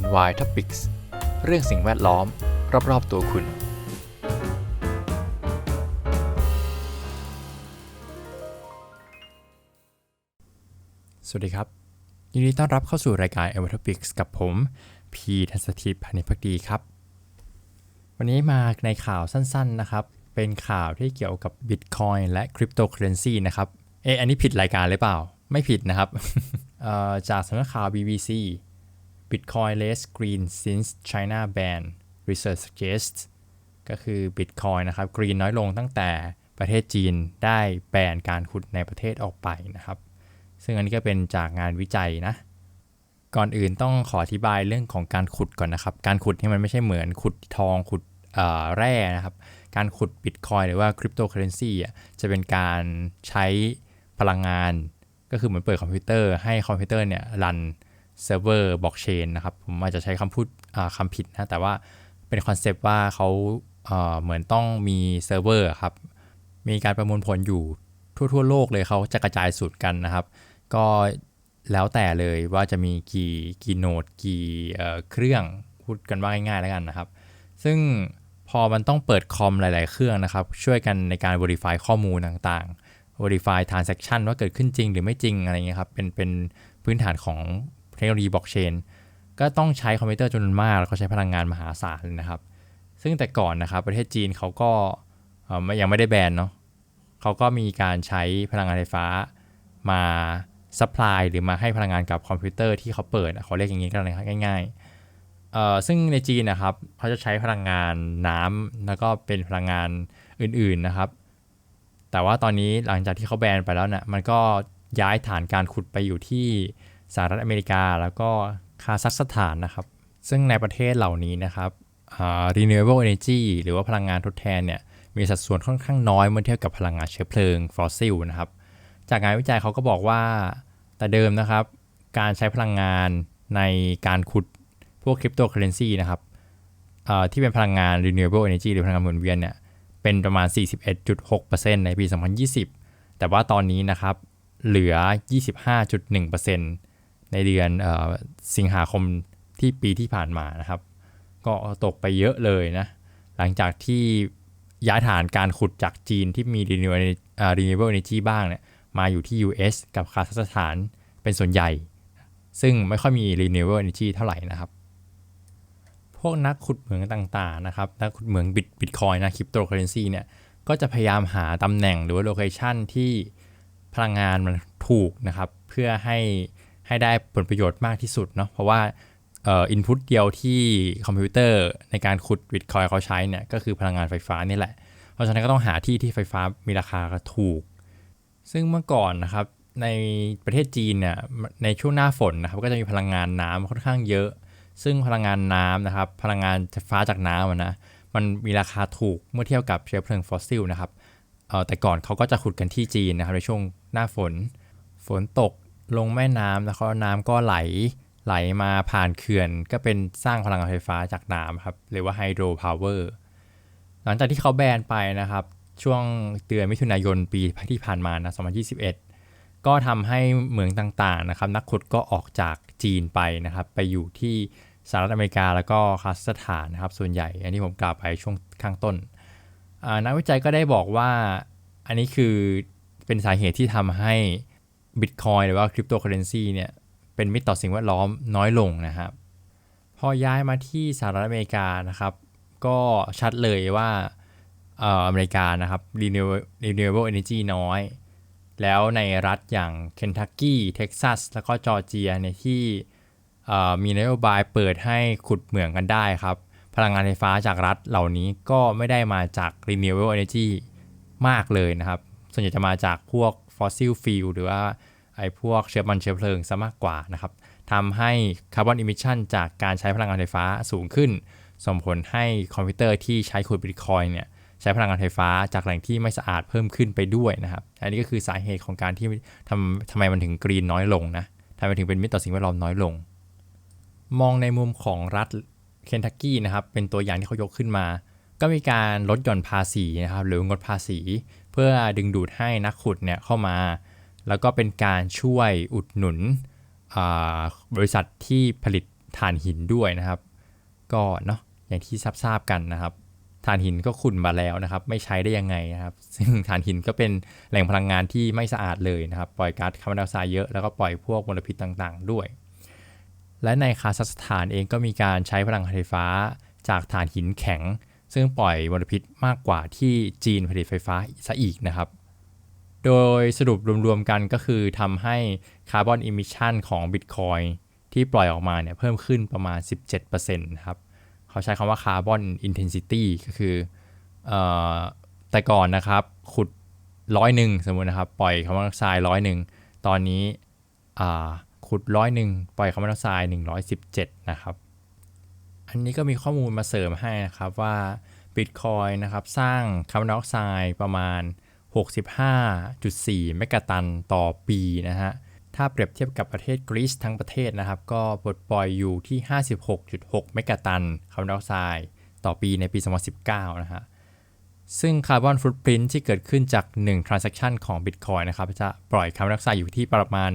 NY Topics เรื่องสิ่งแวดล้อม รอบ ๆ ตัวคุณ สวัสดีครับ ยินดีต้อนรับเข้าสู่รายการ NY Topics กับผม พีทัศทิพย์พันธ์พักดีครับ วันนี้มาในข่าวสั้น ๆ นะครับ เป็นข่าวที่เกี่ยวกับ Bitcoin และ Cryptocurrency นะครับ เอะอันนี้ผิดรายการหรือเปล่า ไม่ผิดนะครับจากสำนักข่าว BBC Bitcoin less green since China ban research suggests ก็คือ Bitcoin นะครับ green น้อยลงตั้งแต่ประเทศจีนได้แบนการขุดในประเทศออกไปนะครับ ซึ่งอันนี้ก็เป็นจากงานวิจัยนะ ก่อนอื่นต้องขออธิบายเรื่องของการขุดก่อนนะครับ การขุดนี่มันไม่ใช่เหมือนขุดทองขุดแร่นะครับ การขุด Bitcoin หรือว่า Cryptocurrency อ่จะเป็นการใช้พลังงาน ก็คือเหมือนเปิดคอมพิวเตอร์ให้คอมพิวเตอร์เนี่ยรัน เซิร์ฟเวอร์บล็อกเชนนะครับ ผมอาจจะใช้คำพูดคำผิดนะ แต่ว่าเป็นคอนเซปต์ว่าเขาเหมือนต้องมีเซิร์ฟเวอร์ครับ มีการประมวลผลอยู่ทั่ว ๆ โลกเลยเขาจะกระจายสูตรกันนะครับ ก็แล้วแต่เลยว่าจะมีกี่กี่โนดกี่เอ่อเครื่องพูดกันว่าง่ายๆแล้วกันนะครับ ซึ่งพอมันต้องเปิดคอมหลาย ๆ เครื่องนะครับ ช่วยกันในการ verify ข้อมูลต่างๆ verify transaction ว่าเกิดขึ้นจริงหรือไม่จริงอะไรเงี้ยครับ เป็นเป็นพื้นฐานของ เทคโนโลยีบล็อกเชนก็ต้องใช้คอมพิวเตอร์จำนวนมาก แล้วก็ใช้พลังงานมหาศาลเลยนะครับ ซึ่งแต่ก่อนนะครับประเทศจีนเขาก็ยังไม่ได้แบนเนาะเขาก็มีการใช้พลังงานไฟฟ้ามาซัพพลายหรือมาให้พลังงานกับคอมพิวเตอร์ที่เขาเปิดเขาเรียกอย่างนี้กันเลยครับง่ายๆซึ่งในจีนนะครับเขาจะใช้พลังงานน้ำแล้วก็เป็นพลังงานอื่นๆนะครับ แต่ว่าตอนนี้หลังจากที่เขาแบนไปแล้วเนี่ยมันก็ย้ายฐานการขุดไปอยู่ที่ สหรัฐอเมริกา แล้วก็คาซัคสถานนะครับ ซึ่งในประเทศเหล่านี้นะครับ renewable energy หรือว่าพลังงานทดแทนเนี่ยมีสัดส่วนค่อนข้างน้อยเมื่อเทียบกับพลังงานเชื้อเพลิงฟอสซิลนะครับ จากงานวิจัยเขาก็บอกว่าแต่เดิมนะครับ การใช้พลังงานในการขุดพวกคริปโตเคอเรนซีนะครับที่เป็นพลังงาน renewable energy หรือพลังงานหมุนเวียนเนี่ยเป็นประมาณ 41.6%ในปี 2020 แต่ว่าตอนนี้นะครับเหลือ 25.1% ในเดือนออสิงหาคมที่ปีที่ผ่านมานะครับ ก็ตกไปเยอะเลยนะ หลังจากที่ย้ายฐานการขุดจากจีนที่มี renewable energy อ่า renewable energy บ้างเนี่ยมาอยู่ที่ US กับคาซัคสถานเป็นส่วนใหญ่ ซึ่งไม่ค่อยมี renewable energy เท่าไหร่นะครับ พวกนักขุดเหมืองต่างๆนะครับ นักขุดเหมืองบิตบิตคอยนะคริปโตเคอเรนซีเนี่ยก็จะพยายามหาตำแหน่งหรือว่าโลเคชันที่พลังงานมันถูกนะครับ เพื่อให้ ให้ได้ผลประโยชน์มากที่สุดเนาะเพราะว่าอินพุตเดียวที่คอมพิวเตอร์ในการขุดบิตคอยเขาใช้เนี่ยก็คือพลังงานไฟฟ้านี่แหละ เพราะฉะนั้นก็ต้องหาที่ที่ไฟฟ้ามีราคาถูก ซึ่งเมื่อก่อนนะครับในประเทศจีนเนี่ยในช่วงหน้าฝนนะครับก็จะมีพลังงานน้ำค่อนข้างเยอะ ซึ่งพลังงานน้ำนะครับพลังงานไฟฟ้าจากน้ำนะมันมีราคาถูกเมื่อเทียบกับเชื้อเพลิงฟอสซิลนะครับแต่ก่อนเขาก็จะขุดกันที่จีนนะครับในช่วงหน้าฝน ฝนตก ลงแม่น้ำแล้วก็น้ำก็ไหลไหลมาผ่านเขื่อน ก็เป็นสร้างพลังงานไฟฟ้าจากน้ำครับเรียกว่าไฮโดรพาวเวอร์หลังจากที่เขาแบนไปนะครับ ช่วงเดือนมิถุนายนปีที่ผ่านมานะ2021 ก็ทำให้เหมืองต่างๆนะครับ นักขุดก็ออกจากจีนไปนะครับ ไปอยู่ที่สหรัฐอเมริกาแล้วก็คาซัคสถานนะครับ ส่วนใหญ่ อันนี้ผมกล่าวไปช่วงข้างต้นนักวิจัยก็ได้บอกว่าอันนี้คือเป็นสาเหตุที่ทำให้ บิตคอยหรือว่าคริปโตเคอเรนซีเนี่ยเป็นมิตรต่อสิ่งแวดล้อมน้อยลงนะครับ พอย้ายมาที่สหรัฐอเมริกานะครับ ก็ชัดเลยว่าเอ่ออเมริกานะครับ renewable energy น้อย แล้วในรัฐอย่างเคนทักกี้เท็กซัสแล้วก็จอร์เจียในยที่มีนโยบายเปิดให้ขุดเหมืองกันได้ครับ พลังงานไฟฟ้าจากรัฐเหล่านี้ก็ไม่ได้มาจาก renewable energy มากเลยนะครับ ส่วนใหญ่จะมาจากพวก fossil fuel หรือว่า ไอ้พวกเชื้อมันเชื้อเพลิงซะมากกว่านะครับทำให้คาร์บอนอิมิชชันจากการใช้พลังงานไฟฟ้าสูงขึ้น ส่งผลให้คอมพิวเตอร์ที่ใช้ขุดบิตคอยน์เนี่ยใช้พลังงานไฟฟ้าจากแหล่งที่ไม่สะอาดเพิ่มขึ้นไปด้วยนะครับ อันนี้ก็คือสาเหตุของการที่ทำทำไมมันถึงกรีนน้อยลงนะทำไมถึงเป็นมิตรต่อสิ่งแวดล้อมน้อยลง มองในมุมของรัฐเคนทักกี้นะครับ เป็นตัวอย่างที่เขายกขึ้นมา ก็มีการลดหย่อนภาษีนะครับ หรืองดภาษี เพื่อดึงดูดให้นักขุดเนี่ยเข้ามา แล้วก็เป็นการช่วยอุดหนุนบริษัทที่ผลิตถ่านหินด้วยนะครับ ก็เนาะอย่างที่ทราบกันนะครับถ่านหินก็ขุ่นมาแล้วนะครับ ไม่ใช้ได้ยังไงนะครับ ซึ่งถ่านหินก็เป็นแหล่งพลังงานที่ไม่สะอาดเลยนะครับ ปล่อยก๊าซคาร์บอนไดออกไซด์เยอะแล้วก็ปล่อยพวกมลพิษต่างๆ ด้วย และในคาซัคสถานเองก็มีการใช้พลังงานไฟฟ้าจากถ่านหินแข็ง ซึ่งปล่อยมลพิษมากกว่าที่จีนผลิตไฟฟ้าซะอีกนะครับ โดยสรุปรวมๆกันก็คือทำให้คาร์บอนอิมิชันของ Bitcoin ที่ปล่อยออกมาเนี่ยเพิ่มขึ้นประมาณ 17%นะครับเขาใช้คำว่าคาร์บอนอินเทนซิตี้ก็คืออแต่ก่อนนะครับ ขุดร้อยหนึ่งสมมตินะครับ ปล่อยคาร์บอนไดออกไซด์ร้อยหนึ่งตอนนี้ขุดร้อยหนึ่งปล่อยคาร์บอนไดออกไซด์หนึ่งร้อยสิบเจ็ดนะครับ อันนี้ก็มีข้อมูลมาเสริมให้นะครับว่า Bitcoin นะครับ สร้างคาร์บอนไดออกไซด์ประมาณ 65.4 เมกะตันต่อปีนะฮะ ถ้าเปรียบเทียบกับประเทศกรีซทั้งประเทศนะครับ ก็ปลดปล่อยอยู่ที่ 56.6 เมกะตันคาร์บอนไดออกไซด์ต่อปีในปี 2019 นะฮะ ซึ่งคาร์บอนฟุตปรินที่เกิดขึ้นจาก 1 transaction ของ Bitcoin นะครับ จะปล่อยคาร์บอนไดออกไซด์อยู่ที่ประมาณ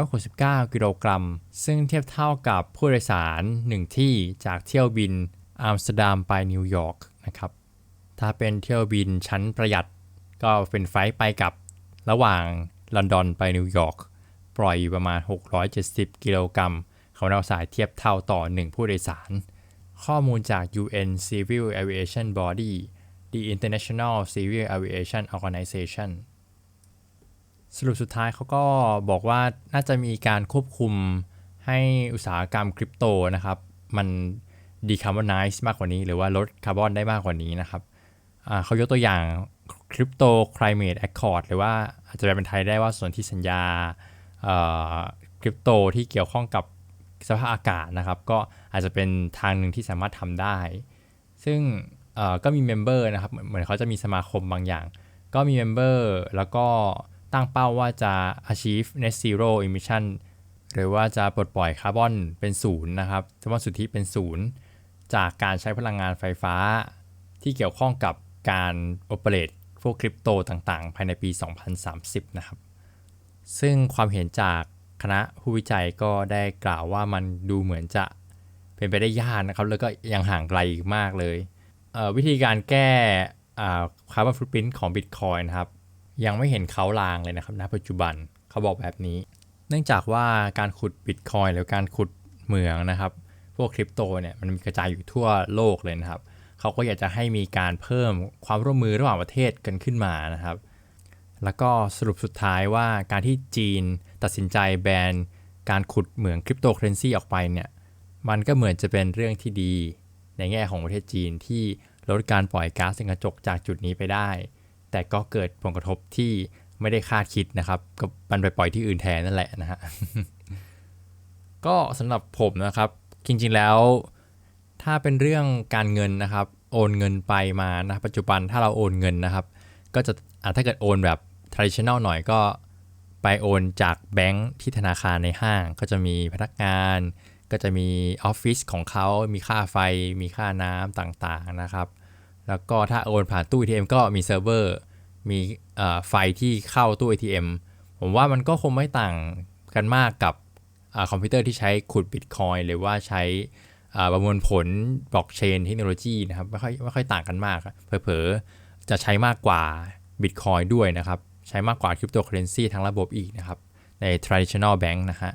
669 กิโลกรัม ซึ่งเทียบเท่ากับผู้โดยสาร 1 ที่จากเที่ยวบินอัมสเตอร์ดัมไปนิวยอร์กนะครับ ถ้าเป็นเที่ยวบินชั้นประหยัด ก็เป็นไฟไปกับระหว่างลอนดอนไปนิวยอร์กปล่อยอยู่ประมาณ 670 กิโลกรัมเขาเอาสายเทียบเท่าต่อ 1 ผู้โดยสาร ข้อมูลจาก UN Civil Aviation Body the International Civil Aviation Organization สรุปสุดท้ายเขาก็บอกว่าน่าจะมีการควบคุมให้อุตสาหกรรมคริปโตนะครับ มันดีคาร์บอนไนซ์มากกว่านี้ หรือว่าลดคาร์บอนได้มากกว่านี้นะครับเขายกตัวอย่าง คริปโตคล i m a t e Accord หรือว่าอาจจะแปลเป็นไทยได้ว่าส่วนที่สัญญาคริปโตที่เกี่ยวข้องกับสภาพอากาศนะครับ ก็อาจจะเป็นทางหนึ่งที่สามารถทำได้ ซึ่งก็มีเมมเบอร์นะครับ เหมือนเขาจะมีสมาคมบางอย่าง ก็มีเมมเบอร์แล้วก็ตั้งเป้าว่าจะ achieve net zero emission หรือว่าจะปลดปล่อยคาร์บอนเป็นศูนย์นะครับคาร์บอนสุทธิเป็นศูนย์จากการใช้พลังงานไฟฟ้า ที่เกี่ยวข้องกับการโอเปเรต พวกคริปโตต่างๆ ภายในปี 2030 นะครับ ซึ่งความเห็นจากคณะผู้วิจัยก็ได้กล่าวว่ามันดูเหมือนจะเป็นไปได้ยากนะครับ แล้วก็ยังห่างไกลอีกมากเลยเวิธีการแก้คาร์บอนฟุตพิ้นของ Bitcoin นะครับ ยังไม่เห็นเขาลางเลยนะครับณปัจจุบันเขาบอกแบบนี้ เนื่องจากว่าการขุด Bitcoin หรือการขุดเหมืองนะครับ พวกคริปโตเนี่ยมันมีกระจายอยู่ทั่วโลกเลยนะครับ เขาก็อยากจะให้มีการเพิ่มความร่วมมือระหว่างประเทศกันขึ้นมานะครับ แล้วก็สรุปสุดท้ายว่าการที่จีนตัดสินใจแบนการขุดเหมืองคริปโตเคอเรนซีออกไปเนี่ยมันก็เหมือนจะเป็นเรื่องที่ดี ในแง่ของประเทศจีนที่ลดการปล่อยก๊าซเรือนกระจกจากจุดนี้ไปได้ แต่ก็เกิดผลกระทบที่ไม่ได้คาดคิดนะครับก็มันไปปล่อยที่อื่นแทนนั่นแหละนะฮะก็สำหรับผมนะครับ จริงๆแล้ว ถ้าเป็นเรื่องการเงินนะครับ โอนเงินไปมานะปัจจุบันถ้าเราโอนเงินนะครับ ก็จะถ้าเกิดโอนแบบ traditional หน่อยก็ไปโอนจากแบงค์ที่ธนาคารในห้าง ก็จะมีพนักงาน ก็จะมีออฟฟิศของเขา มีค่าไฟ มีค่าน้ำต่างๆนะครับ แล้วก็ถ้าโอนผ่านตู้ ATM ก็มีเซิร์ฟเวอร์ มีไฟที่เข้าตู้ ATM ผมว่ามันก็คงไม่ต่างกันมากกับคอมพิวเตอร์ที่ใช้ขุดบิตคอยหรือว่าใช้ ประมวลผลบล็อกเชนเทคโนโลยีนะครับไม่ค่อยไม่ค่อยต่างกันมากเผลอๆจะใช้มากกว่า Bitcoin ด้วยนะครับ ใช้มากกว่าคริปโตเคอเรนซีทั้งระบบอีกนะครับ ใน traditional bank นะฮะ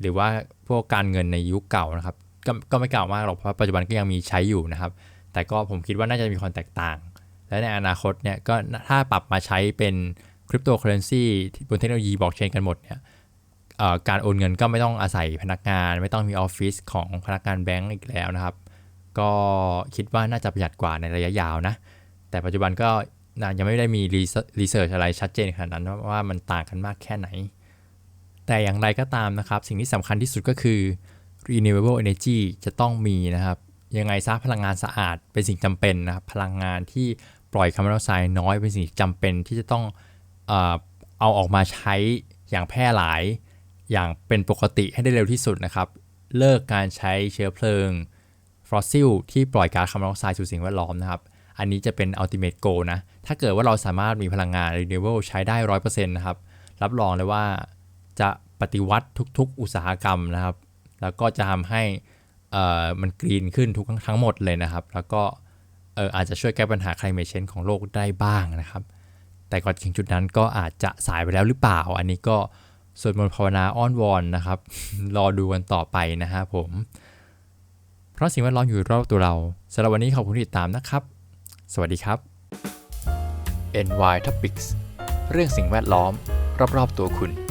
หรือว่าพวกการเงินในยุคเก่านะครับกก็ไม่เก่ามากหรอกเพราะปัจจุบันก็ยังมีใช้อยู่นะครับ แต่ก็ผมคิดว่าน่าจะมีความแตกต่าง และในอนาคตเนี่ยก็ถ้าปรับมาใช้เป็นคริปโตเคอเรนซีบนเทคโนโลยีบล็อกเชนกันหมดเนี่ย การโอนเงินก็ไม่ต้องอาศัยพนักงาน ไม่ต้องมีออฟฟิศของพนักงานแบงก์อีกแล้วนะครับ ก็คิดว่าน่าจะประหยัดกว่าในระยะยาวนะ แต่ปัจจุบันก็ยังไม่ได้มีรีเสิร์ชอะไรชัดเจนขนาดนั้นว่ามันต่างกันมากแค่ไหน แต่อย่างไรก็ตามนะครับ สิ่งที่สำคัญที่สุดก็คือ renewable energy จะต้องมีนะครับ ยังไงซะพลังงานสะอาดเป็นสิ่งจำเป็นนะครับ พลังงานที่ปล่อยคาร์บอนไดออกไซด์น้อยเป็นสิ่งจำเป็นที่จะต้องเอาออกมาใช้อย่างแพร่หลาย อย่างเป็นปกติให้ได้เร็วที่สุดนะครับ เลิกการใช้เชื้อเพลิงฟอสซิลที่ปล่อยก๊าซคาร์บอนไดออกไซด์สู่สิ่งแวดล้อมนะครับ อันนี้จะเป็นอัลติเมทโกนะ ถ้าเกิดว่าเราสามารถมีพลังงาน renewable ใช้ได้ร้อยเปอร์เซ็นต์นะครับ รับรองเลยว่าจะปฏิวัติทุกๆ อุตสาหกรรมนะครับ แล้วก็จะทำให้มันกรีนขึ้นทุกทั้งหมดเลยนะครับ แล้วก็อออาจจะช่วยแก้ปัญหา climate change ของโลกได้บ้างนะครับ แต่ก่อนถึงจุดนั้นก็อาจจะสายไปแล้วหรือเปล่า อันนี้ก็ สวดมนต์ภาวนาอ้อนวอนนะครับ รอดูกันต่อไปนะฮะผม เพราะสิ่งแวดล้อมอยู่รอบตัวเราสำหรับวันนี้ขอบคุณที่ติดตามนะครับ สวัสดีครับ NY Topics เรื่องสิ่งแวดล้อม รอบๆตัวคุณ